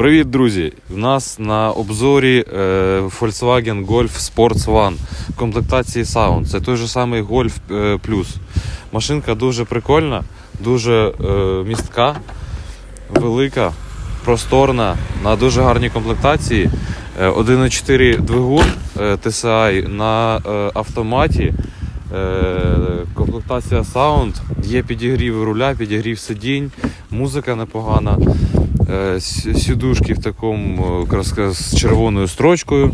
Привіт, друзі! У нас на обзорі е, Volkswagen Golf Sports One в комплектації Sound. Це той же самий Golf е, Plus. Машинка дуже прикольна, дуже е, містка, велика, просторна, на дуже гарній комплектації. Е, 1.4 двигун е, TSI на е, автоматі. Е, комплектація Sound, є підігрів руля, підігрів сидінь, музика непогана. Е, Сідушки в такому е, з червоною строчкою.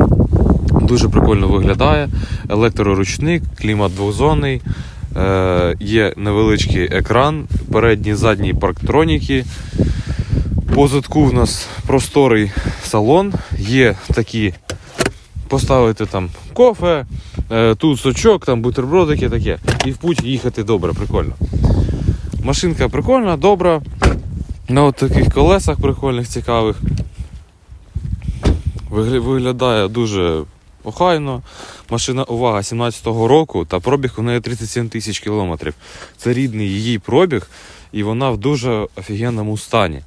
Дуже прикольно виглядає. Електроручник, клімат двохзонний. Е, Є невеличкий екран, передній, задній парктроніки. Позадку в нас просторий салон. Є такі поставити там кофе, тут сочок, там бутербродики таке. І в путь їхати добре, прикольно. Машинка прикольна, добра. На таких колесах прикольних, цікавих. Виглядає дуже охайно. Машина увага 17-го року та пробіг у неї 37 тисяч кілометрів. Це рідний її пробіг, і вона в дуже офігенному стані.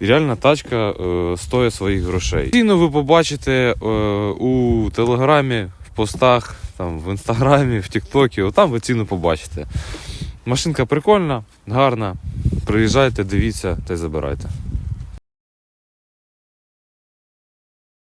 І реально тачка е, стоїть своїх грошей. Ціну ви побачите е, у телеграмі, в постах, там, в інстаграмі, в Тіктокі. Отам ви ціну побачите. Машинка прикольна, гарна. Приїжджайте, дивіться та й забирайте.